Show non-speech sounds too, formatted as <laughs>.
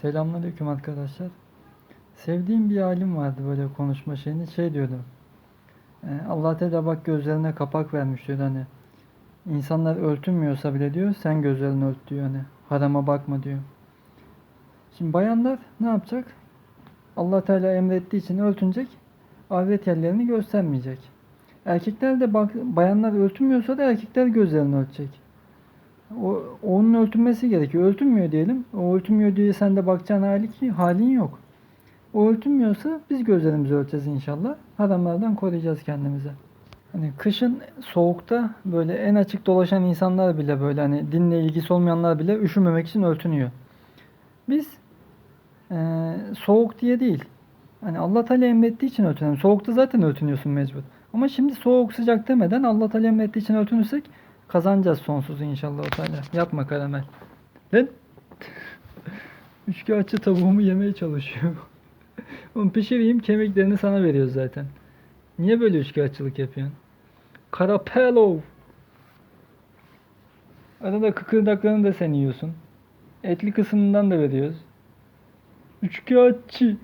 Selamünaleyküm arkadaşlar. Sevdiğim bir alim vardı böyle konuşma şeyini şey diyordu. E, Allah Teala bak gözlerine kapak vermiş diyor hani. İnsanlar örtünmüyorsa bile diyor sen gözlerini ört diyor hani. Harama bakma diyor. Şimdi bayanlar ne yapacak? Allah Teala emrettiği için örtünecek. Avret yerlerini göstermeyecek. Erkekler de bak, bayanlar örtünmüyorsa da erkekler gözlerini örtecek. O, onun örtünmesi gerekiyor. Örtünmüyor diyelim. O örtünmüyor diye sen de bakacağın hali ki, halin yok. O örtünmüyorsa biz gözlerimizi örteceğiz inşallah. Haramlardan koruyacağız kendimizi. Hani kışın soğukta böyle en açık dolaşan insanlar bile böyle hani dinle ilgisi olmayanlar bile üşümemek için örtünüyor. Biz eee, soğuk diye değil. Hani Allah Teala emrettiği için örtünelim. Soğukta zaten örtünüyorsun mecbur. Ama şimdi soğuk sıcak demeden Allah Teala emrettiği için örtünürsek kazanacağız sonsuzu inşallah o Teala. Yapma karamel. Lan. <laughs> Üçkağıtçı tavuğumu yemeye çalışıyor. <laughs> Oğlum pişireyim kemiklerini sana veriyoruz zaten. Niye böyle üçkağıtçılık yapıyorsun? Karapelov. Arada kıkırdaklarını da sen yiyorsun. Etli kısmından da veriyoruz. Üçkağıtçı.